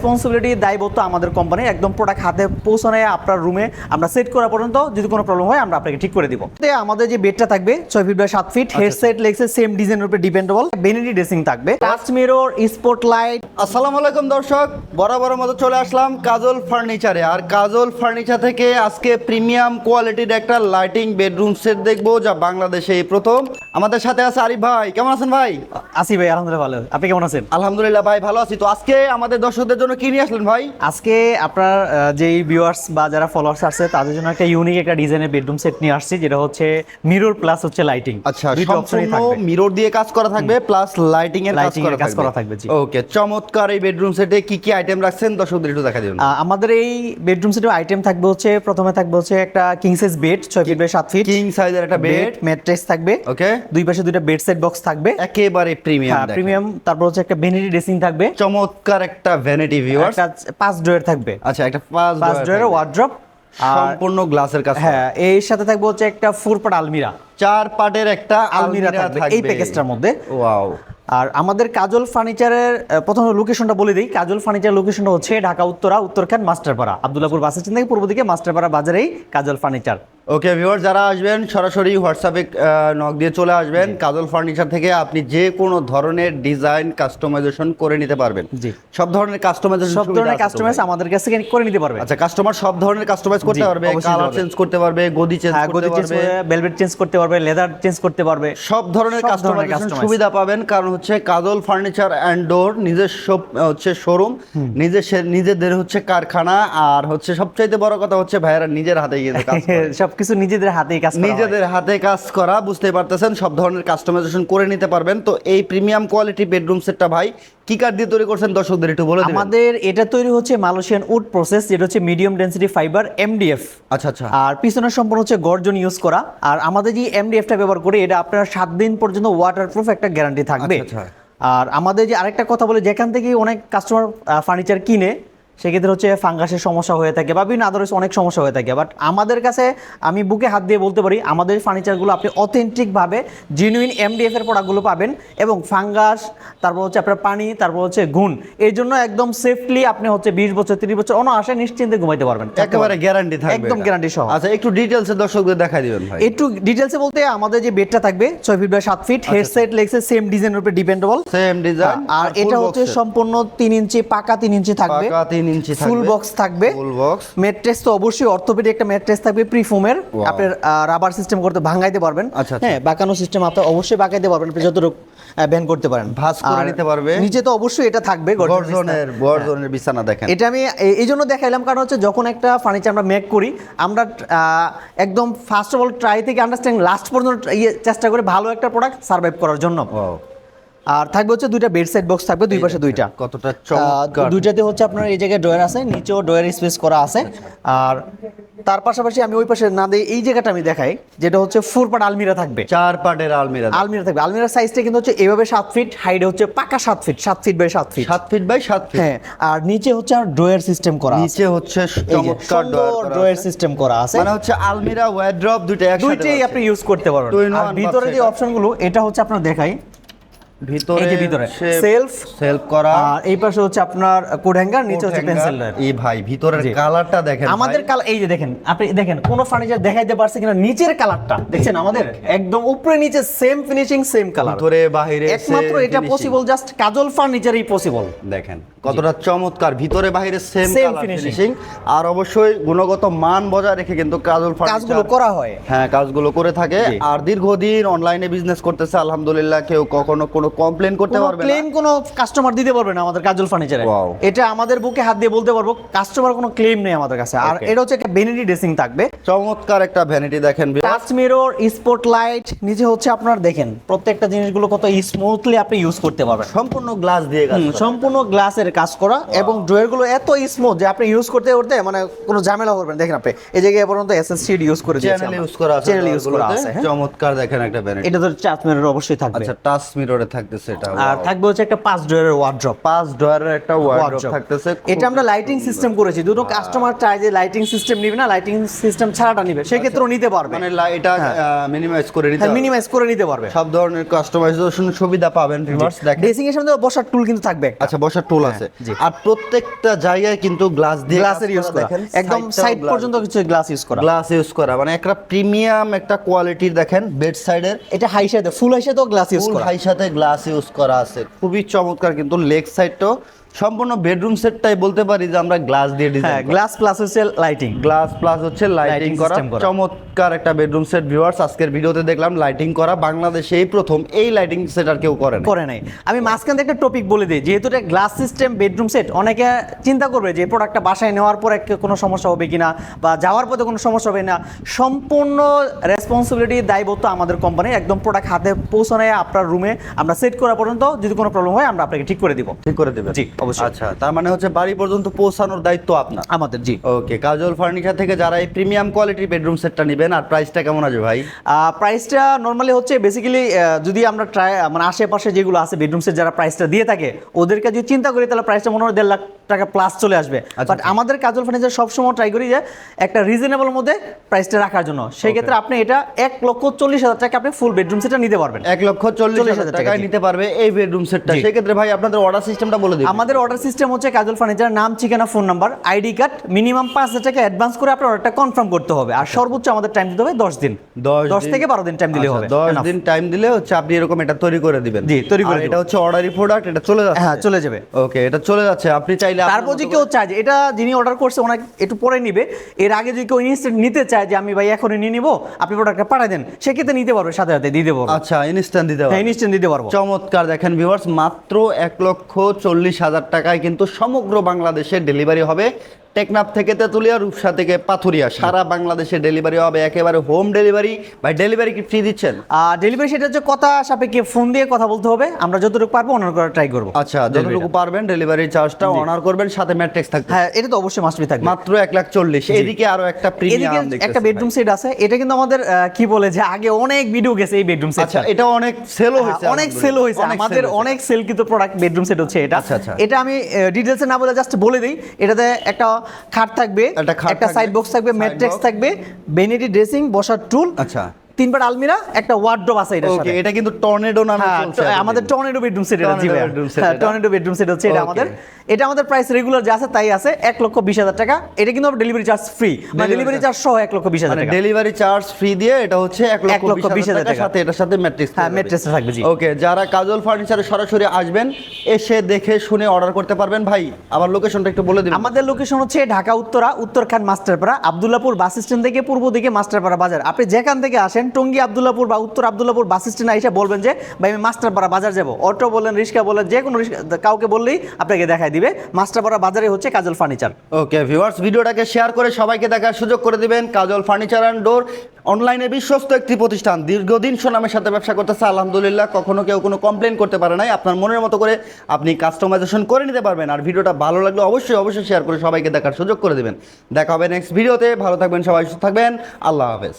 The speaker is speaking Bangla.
রেসপন্সিবিলিটি দায়বদ্ধ আমাদের কোম্পানি একদম প্রোডাক্ট হাতে পৌঁছানো আপনার রুমে আমরা সেট করা পর্যন্ত যদি কোনো প্রবলেম হয় আমরা আপনাকে ঠিক করে দিব। আমাদের যে বেডটা থাকবে ছয় ফিট বাই সাত ফিট হেডসেট লেগসে সেম ডিজাইনের উপরে ডিপেন্ডেবল বেনিটি ড্রেসিং থাকবে। টাচ মিরর স্পট লাইট আসসালামু আলাইকুম দর্শক বরাবর মতো চলে আসলাম কাজল ফার্নিচারে আর কাজল ফার্নিচার থেকে আজকে প্রিমিয়াম কোয়ালিটির একটা লাইটিং বেডরুম সেট দেখব যা বাংলাদেশে এই প্রথম। আমাদের সাথে আছে আরিফ ভাই কেমন আছেন ভাই? আসি ভাই আলহামদুলিল্লাহ ভালো। আপনি কেমন আছেন? আলহামদুলিল্লাহ ভাই ভালো আছি। তো আজকে আমাদের দর্শকদের জন্য কি নিয়ে আসলেন ভাই? আজকে আপনার যেই ভিউয়ার্স বা যারা ফলোয়ার্স আছে তাদের জন্য একটা ইউনিক একটা ডিজাইনের বেডরুম সেট নিয়ে আসছি যেটা হচ্ছে মিরর প্লাস হচ্ছে লাইটিং আচ্ছা দুইটা অপশনই সম্পূর্ণ থাকবে। মিরর দিয়ে কাজ করা থাকবে প্লাস লাইটিং এর কাজ করা কাজ করা থাকবে জি। ওকে চমৎকার এই বেডরুম সেটে কি কি আইটেম রাখছেন? দর্শকদের একটু দেখা দিন। আমাদের এই বেডরুম সেটের আইটেম থাকবে হচ্ছে প্রথমে থাকবে হচ্ছে একটা কিং সাইজ বেড ছয় ফিট বাই সাত ফিট কিং সাইজের একটা বেড ম্যাট্রেস থাকবে। ওকে দুই পাশে দুইটা বেড সেট বক্স থাকবে। একেবারে প্রিমিয়াম প্রিমিয়াম তারপর হচ্ছে একটা ভেনিটি ড্রেসিং থাকবে। চমৎকার একটা ভ্যানিটি ভিউয়ার্স পাঁচ থাকবে। আচ্ছা একটা পাঁচ পাঁচ ওয়ার্ড্রপ সম্পূর্ণ গ্লাসের হ্যাঁ এর সাথে থাকবে হচ্ছে একটা ফুল পাট আলমিরা। চার পাটের একটা আলমিরা থাকবে। এই প্যাকেজটার মধ্যে। ওয়াও। আর আমাদের কাজল ফার্নিচারের প্রথম লোকেশনটা বলে দিই। কাজল ফার্নিচার লোকেশনটা হচ্ছে ঢাকা উত্তরা উত্তরখান মাস্টারপাড়া। আব্দুল্লাপুর বাস স্ট্যান্ড থেকে পূর্ব দিকে মাস্টারপাড়া বাজারেই কাজল ফার্নিচার ওকে ভিউয়ার যারা আসবেন সরাসরি হোয়াটসঅ্যাপে নক দিয়ে চলে আসবেন। কাজল ফার্নিচার থেকে আপনি যে কোনো ধরনের ডিজাইন কাস্টমাইজেশন করে নিতে পারবেন। জি। সব ধরনের কাস্টমাইজেশন সব ধরনের কাস্টমাইজ আমাদের কাছ থেকে করে নিতে পারবে। আচ্ছা কাস্টমার সব ধরনের কাস্টমাইজ করতে পারবে কালার চেঞ্জ করতে পারবে গদি চেঞ্জ হ্যাঁ করতে পারবে। ভেলভেট চেঞ্জ করতে পারবে লেদার চেঞ্জ করতে পারবে। সব ধরনের কাস্টমাইজেশন সুবিধা পাবেন কারণ হচ্ছে কাজল ফার্নিচার অ্যান্ড ডোর নিজস্ব হচ্ছে শোরুম নিজের নিজেদের হচ্ছে কারখানা আর হচ্ছে সবচাইতে বড় কথা হচ্ছে ভাইয়েরা নিজের হাতে গিয়ে কাজ করে। সবকিছু নিজেদের হাতেই কাজ নিজেদের হাতে কাজ করা বুঝতে পারতেছেন সব ধরনের কাস্টমাইজেশন করে নিতে পারবেন। তো এই প্রিমিয়াম কোয়ালিটি বেডরুম সেটটা ভাই কি কাঠ দিয়ে তৈরি করছেন দর্শকদের একটু বলে আমাদের এটা তৈরি হচ্ছে মালয়েশিয়ান উড প্রসেস যেটা হচ্ছে মিডিয়াম ডেন্সিটি ফাইবার এমডিএফ আচ্ছা আচ্ছা। আর পিছনের সম্পূর্ণ হচ্ছে গর্জন ইউজ করা। আর আমাদের যে এমডিএফটা ব্যবহার করি এটা আপনার সাত দিন পর্যন্ত ওয়াটারপ্রুফ একটা গ্যারান্টি থাকবে। আচ্ছা, আচ্ছা। আর আমাদের যে আরেকটা কথা বলে যেখান থেকে অনেক কাস্টমার ফার্নিচার কিনে সেক্ষেত্রে হচ্ছে ফাঙ্গাসের সমস্যা হয়ে থাকে বা বিভিন্ন আদার্স অনেক সমস্যা হয়ে থাকে। বাট আমাদের কাছে আমি বুকে হাত দিয়ে বলতে পারি আমাদের ফার্নিচারগুলো আপনি অথেন্টিকভাবে জেনুইন এমডিএফ এর প্রোডাক্টগুলো পাবেন এবং ফাঙ্গাস তারপর হচ্ছে আপনার পানি তারপর হচ্ছে গুণ এর জন্য একদম সেফলি আপনি হচ্ছে বিশ বছর তিরিশ বছর অনায়াসে নিশ্চিন্তে ঘুমাইতে পারবেন। একেবারে গ্যারান্টি থাকবে একদম guarantee সহ। আচ্ছা একটু ডিটেইলসে দর্শকদের দেখাই দিবেন ভাই। একটু ডিটেলসে বলতে আমাদের যে বেডটা থাকবে ছয় ফিট বাই সাত ফিট হেডসেট লেগসে সেম ডিজাইনের উপরে ডিপেন্ডেবল সেম ডিজাইন আর এটা হচ্ছে সম্পূর্ণ তিন ইঞ্চি পাকা তিন ইঞ্চি থাকবে। পাকা 3 ইঞ্চি ফুল বক্স থাকবে। ফুল বক্স ম্যাট্রেস তো অবশ্যই অর্থোপেডিক একটা ম্যাট্রেস থাকবে প্রিফোমের Wow. আপনি রাবার সিস্টেম করতে ভাঙাইতে পারবেন। আচ্ছা, আচ্ছা। হ্যাঁ বাঁকানো সিস্টেম আপনি অবশ্যই বাঁকাইতে পারবেন আপনি যতটুকু ব্যান করতে পারেন। ভাঁজ করে নিতে পারবে। নিচে তো অবশ্যই এটা থাকবে গর্জন গর্জনের গর্জনের বিছানা দেখেন। এটা আমি এই জন্য দেখাইলাম কারণ হচ্ছে যখন একটা ফার্নিচার আমরা মেক করি আমরা একদম ফার্স্ট অফ অল ট্রাই থেকে আন্ডারস্ট্যান্ডিং লাস্ট পর্যন্ত ইয়ে চেষ্টা করে ভালো একটা প্রোডাক্ট সার্ভাইভ করার জন্য। আর থাকবে হচ্ছে দুইটা বেড সাইড বক্স থাকবে দুই পাশে দুইটা। কতটা দুইটাতে হচ্ছে আপনার এই জায়গায় ড্রয়ার আছে নিচেও ড্রয়ার স্পেস করা আছে। আর তার পাশাপাশি আমি ওই পাশে না দিই এই জায়গাটা আমি দেখাই যেটা হচ্ছে ফোর পার্ট আলমিরা থাকবে। চার পাটের আলমিরা আলমিরা থাকবে। আলমিরার সাইজটা কিন্তু হচ্ছে এভাবে সাত ফিট হাইটে হচ্ছে পাকা সাত ফিট সাত ফিট বাই সাত ফিট সাত ফিট বাই সাত ফিট হ্যাঁ আর নিচে হচ্ছে আর ড্রয়ার সিস্টেম করা আছে। নিচে হচ্ছে চমৎকার ড্রয়ার সিস্টেম করা আছে। মানে হচ্ছে আলমিরা ওয়ারড্রপ দুইটা একসাথে দুইটাই আপনি ইউজ করতে পারবেন। আর ভিতরে যে। অপশনগুলো এটা হচ্ছে আপনার দেখাই। ভিতরে ভিতরে। সেলফ সেলফ করা। আর এই পাশে হচ্ছে আপনার কোড হ্যাঙ্গার নিচে হচ্ছে পেন্সিল এই ভাই ভিতরের কালারটা দেখেন আমাদের কালার এই যে দেখেন আপনি দেখেন কোন ফার্নিচার দেখাইতে পারছে কিনা নিচের কালারটা দেখছেন আমাদের? একদম উপরে নিচে সেম ফিনিশিং সেম কালার ভিতরে বাহিরে একমাত্র এটা পসিবল জাস্ট কাজল ফার্নিচারই পসিবল দেখেন কতটা চমৎকার। ভিতরে সেম। ফিনিশিং আর অবশ্যই গুণগত মান বজায় রেখে কিন্তু কাজল ফার্নিচার কাজগুলো করা হয়। হ্যাঁ কাজগুলো করে থাকে। আর দীর্ঘদিন অনলাইনে বিজনেস করতেছে আলহামদুলিল্লাহ কেউ কখনো কোনো কমপ্লেন করতে পারবে ক্লেম কোনো কাস্টমার দিতে পারবে না আমাদের কাজল ফার্নিচারে এটা আমাদের বুকে হাত দিয়ে বলতে পারব কাস্টমার কোনো ক্লেম নেই আমাদের কাছে। আর এটা হচ্ছে একটা বেনিটি ড্রেসিং থাকবে। চমৎকার একটা ভ্যানিটি দেখেন টাচ মিরর স্পট লাইট নিচে হচ্ছে আপনার দেখেন প্রত্যেকটা জিনিসগুলো কত স্মুথলি আপনি ইউজ করতে পারবেন। সম্পূর্ণ গ্লাস দিয়ে। সম্পূর্ণ গ্লাসের কাজ করা এবং ড্রয়ারগুলো এত স্মুথ যে আপনি ইউজ করতে করতে মানে কোনো ঝামেলা করবেন দেখেন আপনি এই জায়গায় পর্যন্ত এসএস শিট ইউজ করে দিয়েছি চ্যানেল ইউজ করা আছে চ্যানেল ইউজ করা আছে হ্যাঁ। চমৎকার দেখেন একটা ভ্যানিটি এটা তো চার্জ মিরর অবশ্যই থাকবে। আচ্ছা টাচ মিররে থাকবে। থাকতেছে এটা আর থাকবে হচ্ছে একটা পাঁচ ডোরের ওয়ার্ড্রপ পাঁচ ডয়ারের একটা Wardrobe। থাকতেছে এটা আমরা লাইটিং সিস্টেম করেছি দুটো কাস্টমার যে লাইটিং সিস্টেম নিবে না লাইটিং সিস্টেম ছাড়াটা নিবে সেক্ষেত্রেও নিতে পারবে। মানে এটা মিনিমাইজ করে নিতে। মিনিমাইজ করে নিতে পারবে। সব ধরনের কাস্টমাইজেশন সুবিধা পাবেন ভিউয়ার্স ড্রেসিং এর সামনে বসার টুল কিন্তু থাকবে আচ্ছা বসার টুল আছে। আর প্রত্যেকটা জায়গায় কিন্তু গ্লাস দিয়ে গ্লাসের ইউজ করা একদম সাইড পর্যন্ত কিছু গ্লাস ইউজ করা। গ্লাস ইউজ করা মানে একটা প্রিমিয়াম একটা কোয়ালিটির দেখেন বেড সাইডের এটা হাই সাইডে ফুল হাই সাইডেও গ্লাস ইউজ করা। হাই সাথে গ্লাস ইউজ করা আছে। খুবই চমৎকার কিন্তু লেগ সাইডটাও সম্পূর্ণ বেডরুম সেটটাই বলতে পারি যে আমরা গ্লাস দিয়ে ডিজাইন হ্যাঁ গ্লাস প্লাস হচ্ছে লাইটিং গ্লাস প্লাস হচ্ছে লাইটিং করা। চমৎকার একটা বেডরুম সেট ভিউয়ার্স আজকের ভিডিওতে দেখলাম লাইটিং করা। বাংলাদেশে এই প্রথম এই লাইটিং সেট আর কেউ করে না করে নাই। আমি মাঝখান থেকে একটা টপিক বলে দিই যেহেতু এটা গ্লাস সিস্টেম বেডরুম সেট অনেকে চিন্তা করবে যে প্রোডাক্টটা বাসায় নেওয়ার পরে কোনো সমস্যা হবে কিনা বা যাওয়ার পথে কোনো সমস্যা হবে না। সম্পূর্ণ রেসপন্সিবিলিটি দায়বদ্ধ আমাদের কোম্পানি একদম প্রোডাক্ট হাতে পৌঁছানো আপনার রুমে আমরা সেট করা পর্যন্ত যদি কোনো প্রবলেম হয় আমরা আপনাকে ঠিক করে দিব। ঠিক করে দেবেন। জি, অবশ্যই। আচ্ছা তার মানে হচ্ছে বাড়ি পর্যন্ত পৌঁছানোর দায়িত্ব আপনার? আমাদের জি। ওকে কাজল ফার্নিচার থেকে যারা এই প্রিমিয়াম কোয়ালিটির বেডরুম সেটটা নেবেন আর প্রাইসটা কেমন আছে ভাই? প্রাইসটা নর্মালি হচ্ছে বেসিক্যালি যদি আমরা ট্রাই মানে আশেপাশে যেগুলো আছে বেডরুম সেট যারা প্রাইসটা দিয়ে থাকে ওদেরকে যদি চিন্তা করি তাহলে প্রাইসটা মনে হয় দেড় লাখ টাকা প্লাস চলে আসবে। বাট আমাদের কাজল ফার্নিচার সবসময় ট্রাই করি যে একটা রিজনেবল মধ্যে প্রাইসটা রাখার জন্য। সেই ক্ষেত্রে আপনি এটা এক লক্ষ চল্লিশ হাজার টাকা আপনি ফুল বেডরুম সেটটা নিতে পারবেন। এক লক্ষ চল্লিশ হাজার টাকায় নিতে পারবে এই বেডরুম সেটটা। সেক্ষেত্রে ভাই আপনাদের অর্ডার সিস্টেমটা বলে দিন আমাদের অর্ডার সিস্টেম হচ্ছে কাজল ফার্নিচার নাম ঠিকানা phone number ID card minimum পাঁচ হাজার টাকা অ্যাডভান্স করে আপনার অর্ডারটা কনফার্ম করতে হবে। আর সর্বোচ্চ আমাদের টাইম দিতে হবে দশ দিন। দশ থেকে বারো দিন টাইম দিলে আচ্ছা, হবে। দশ দিন টাইম দিলে হচ্ছে আপনি এরকম এটা তৈরি করে দিবেন। জি, তৈরি করে এটা হচ্ছে অর্ডারি প্রোডাক্ট এটা চলে যাচ্ছে। হ্যাঁ চলে যাবে। ওকে এটা চলে যাচ্ছে। আপনি চাইলে তারপর যদি কেউ চায় এটা যিনি অর্ডার করছে ওনাকে একটু পরে নিবে। এর আগে যদি কেউ ইনস্ট্যান্ট নিতে চায় যে আমি ভাই এখনই নিয়ে নিবো আপনি প্রোডাক্টটা পাঠিয়ে দেন। সেক্ষেত্রে নিতে পারবে সাথে সাথে দিয়ে দেবো আচ্ছা ইনস্ট্যান্ট দিতে হ্যাঁ ইনস্ট্যান্ট দিতে পারব। চমৎকার দেখেন ভিউয়ার্স মাত্র এক লক্ষ চল্লিশ হাজার টাকায় কিন্তু সমগ্র বাংলাদেশে ডেলিভারি হবে। টেকনাফ থেকে তেতুলিয়া রূপসা থেকে পাথুরিয়া। সারা বাংলাদেশে ডেলিভারি হবে একেবারে হোম ডেলিভারি ভাই ডেলিভারি কি ফ্রি দিচ্ছেন? আর ডেলিভারি সেটা হচ্ছে কথা সাপেক্ষে ফোন দিয়ে কথা বলতে হবে। আমরা যতটুকু পারব অনার করার ট্রাই করব। আচ্ছা যতটুকু পারবেন ডেলিভারি চার্জটা অনার করবেন সাথে ম্যাট্রিক্স থাকবে। হ্যাঁ এটা তো অবশ্যই মাস্ট বি থাকবে। মাত্র এক লাখ চল্লিশ। এদিকে আরও একটা প্রিমিয়াম একটা বেডরুম সেট আছে। এটা কিন্তু আমাদের কি বলে যে আগে অনেক ভিডিও গেছে এই বেডরুম সেট আচ্ছা এটা অনেক সেলও হয়েছে হ্যাঁ, অনেক সেল হয়েছে। আমাদের অনেক সেল কিন্তু প্রোডাক্ট বেডরুম সেট হচ্ছে এটা। আচ্ছা, আচ্ছা। এটা আমি ডিটেলসে না বলে জাস্ট বলে দিই। এটাতে একটা খাট থাকবে একটা সাইড বক্স থাকবে ম্যাট্রেক্স থাকবে বেনিটি ড্রেসিং বসার টুল আচ্ছা। তিনবার আলমিরা একটা ওয়ার্ড্রোব আছে ওকে সাথে। এটা কিন্তু টর্নেডো নামে হ্যাঁ, চলছে আমাদের টর্নেডো বেডরুম সেট এটা জি টর্নেডো বেডরুম সেট হচ্ছে এটা আমাদের। এটা আমাদের প্রাইস রেগুলার যা আছে তাই আছে এক লক্ষ বিশ হাজার টাকা। এটা কিন্তু ডেলিভারি চার্জ ফ্রি মানে ডেলিভারি চার্জ সহ এক লক্ষ বিশ হাজার মানে টাকা। ডেলিভারি চার্জ ফ্রি দিয়ে এটা হচ্ছে এক লক্ষ বিশ হাজার টাকা। সাথে এটার সাথে ম্যাট্রিক্স হ্যাঁ, টা থাকবে, জি। ওকে যারা কাজল ফার্নিচারে সরাসরি আসবেন এসে দেখে শুনে অর্ডার করতে পারবেন। ভাই আমার লোকেশনটা একটু বলে দিন আমাদের লোকেশন হচ্ছে ঢাকা উত্তরা উত্তরখান মাস্টারপাড়া আবদুল্লাপুর বাস স্ট্যান্ড থেকে পূর্ব দিকে মাস্টারপাড়া বাজার। আপনি যেখান থেকে আসেন টঙ্গী আবদুল্লাপুর বা উত্তর আবদুল্লাপুর বাস স্ট্যান্ডে এসে বলবেন যে, ভাই, আমি মাস্টারপাড়া বাজার যাব। অটো বলেন, রিক্সা বলেন, যে কোনো কাউকে বললেই আপনাকে দেখায় দিবে। মাস্টারপাড়া বাজারে হচ্ছে কাজল ফার্নিচার। ওকে, ভিউয়ার্স, ভিডিওটাকে শেয়ার করে সবাইকে দেখার সুযোগ করে দিবেন কাজল ফার্নিচার অ্যান্ড ডোর। অনলাইনে বিশ্বস্ত একটি প্রতিষ্ঠান, দীর্ঘদিন সুনামের সাথে ব্যবসা করতেছে। আলহামদুলিল্লাহ, কখনো কেউ কোনো কমপ্লেন করতে পারে নাই। আপনার মনের মতো করে আপনি কাস্টমাইজেশন করে নিতে পারবেন। আর ভিডিওটা ভালো লাগলে অবশ্যই অবশ্যই শেয়ার করে সবাইকে দেখার সুযোগ করে দেবেন। দেখা হবে নেক্সট ভিডিওতে ভালো থাকবেন সবাই, সুস্থ থাকবেন। আল্লাহ হাফেজ।